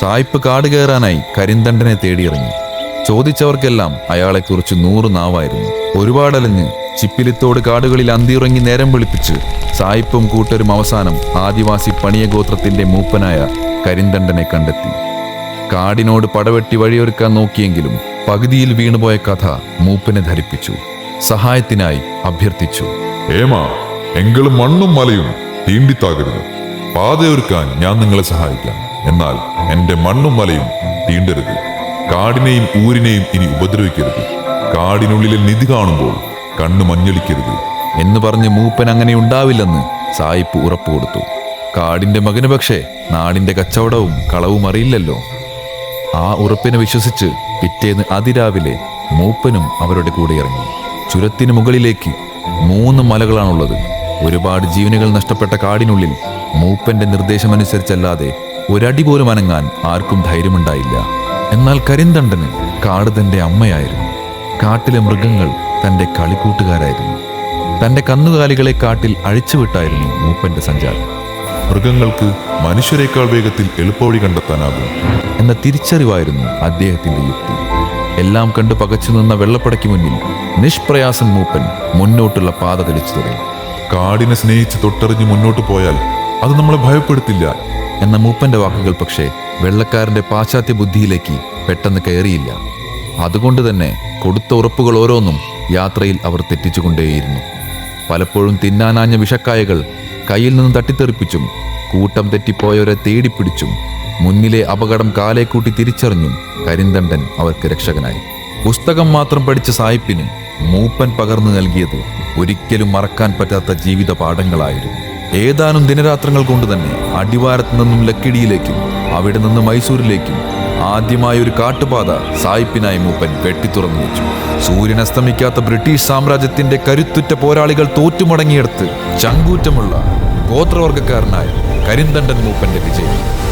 സായിപ്പ് കാട് കയറാനായി കരിന്തണ്ടനെ തേടിയിറങ്ങി. ചോദിച്ചവർക്കെല്ലാം അയാളെക്കുറിച്ച് നൂറ് നാവായിരുന്നു. ഒരുപാടലഞ്ഞ് ചിപ്പിലിത്തോട് കാടുകളിൽ അന്തിയുറങ്ങി നേരം വിളിപ്പിച്ച് സായിപ്പും കൂട്ടരും അവസാനം ആദിവാസി പണിയ ഗോത്രത്തിന്റെ മൂപ്പനായ കരിന്തണ്ടനെ കണ്ടെത്തി. കാടിനോട് പടവെട്ടി വഴിയൊരുക്കാൻ നോക്കിയെങ്കിലും പകുതിയിൽ വീണുപോയ കഥ മൂപ്പനെ ധരിപ്പിച്ചു. സഹായത്തിനായി അഭ്യർത്ഥിച്ചു. ഏമാ എങ്കിലും മണ്ണും മലയും തീണ്ടിത്താകരുത് പാതയൊരുക്കാൻ ഞാൻ നിങ്ങളെ സഹായിക്കാം. എന്നാൽ എന്റെ മണ്ണും മലയും തീണ്ടരുത് കാടിനെയും ഊരിനെയും ഇനി ഉപദ്രവിക്കരുത്. കാടിനുള്ളിലെ നിധി കാണുമ്പോൾ കണ്ണു മഞ്ഞളിക്കരുത് എന്ന് പറഞ്ഞ് മൂപ്പൻ അങ്ങനെ ഉണ്ടാവില്ലെന്ന് സായിപ്പ് ഉറപ്പു കൊടുത്തു. കാടിന്റെ മകന് പക്ഷേ നാടിന്റെ കച്ചവടവും കളവും അറിയില്ലല്ലോ. ആ ഉറപ്പിനെ വിശ്വസിച്ച് പിറ്റേന്ന് അതിരാവിലെ മൂപ്പനും അവരുടെ കൂടെ ഇറങ്ങി. ചുരത്തിന് മുകളിലേക്ക് മൂന്ന് മലകളാണുള്ളത്. ഒരുപാട് ജീവനുകൾ നഷ്ടപ്പെട്ട കാടിനുള്ളിൽ മൂപ്പന്റെ നിർദ്ദേശമനുസരിച്ചല്ലാതെ ഒരടി പോലും അനങ്ങാൻ ആർക്കും ധൈര്യമുണ്ടായില്ല. എന്നാൽ കരിന്തണ്ടന് കാട് തന്റെ അമ്മയായിരുന്നു. കാട്ടിലെ മൃഗങ്ങൾ തന്റെ കളിക്കൂട്ടുകാരായിരുന്നു. തന്റെ കന്നുകാലികളെ കാട്ടിൽ അഴിച്ചുവിട്ടായിരുന്നു മൂപ്പന്റെ സഞ്ചാരം. മൃഗങ്ങൾക്ക് മനുഷ്യരെക്കാൾ വേഗത്തിൽ എളുപ്പവഴി കണ്ടെത്താനാകും. എന്ന തിരിച്ചറിവായിരുന്നു അദ്ദേഹത്തിന്റെ യുക്തി. എല്ലാം കണ്ടു പകച്ചു നിന്ന വെള്ളപ്പടയ്ക്ക് മുന്നിൽ നിഷ്പ്രയാസം മൂപ്പൻ മുന്നോട്ടുള്ള പാത തെളിച്ചു തുടങ്ങി. കാടിനെ സ്നേഹിച്ച് തൊട്ടറിഞ്ഞ് മുന്നോട്ട് പോയാൽ അത് നമ്മളെ ഭയപ്പെടുത്തില്ല. എന്ന മൂപ്പന്റെ വാക്കുകൾ പക്ഷേ വെള്ളക്കാരന്റെ പാശ്ചാത്യ ബുദ്ധിയിലേക്ക് പെട്ടെന്ന് കയറിയില്ല. അതുകൊണ്ട് തന്നെ കൊടുത്ത ഉറപ്പുകൾ ഓരോന്നും യാത്രയിൽ അവർ തെറ്റിച്ചുകൊണ്ടേയിരുന്നു. പലപ്പോഴും തിന്നാനാഞ്ഞ വിഷക്കായകൾ കയ്യിൽ നിന്ന് തട്ടിത്തെറിപ്പിച്ചും കൂട്ടം തെറ്റിപ്പോയവരെ തേടിപ്പിടിച്ചും മുന്നിലെ അപകടം കാലേക്കൂട്ടി കൂട്ടി തിരിച്ചറിഞ്ഞും കരിന്തണ്ടൻ അവർക്ക് രക്ഷകനായി. പുസ്തകം മാത്രം പഠിച്ച സായിപ്പിന് മൂപ്പൻ പകർന്നു നൽകിയത് ഒരിക്കലും മറക്കാൻ പറ്റാത്ത ജീവിത പാഠങ്ങളായിരുന്നു ഏതാനും ദിനരാത്രങ്ങൾ കൊണ്ട് തന്നെ അടിവാരത്ത് നിന്നും ലക്കിടിയിലേക്കും അവിടെ നിന്ന് മൈസൂരിലേക്കും ആദ്യമായ ഒരു കാട്ടുപാത സായിപ്പിനായി മൂപ്പൻ വെട്ടിത്തുറന്നു വെച്ചു. സൂര്യൻ അസ്തമിക്കാത്ത ബ്രിട്ടീഷ് സാമ്രാജ്യത്തിന്റെ കരുത്തുറ്റ പോരാളികൾ തോറ്റുമടങ്ങിയെടുത്ത് ചങ്കൂറ്റമുള്ള ഗോത്രവർഗക്കാരനായ കരിന്തണ്ടൻ മൂപ്പന്റെ വിജയം.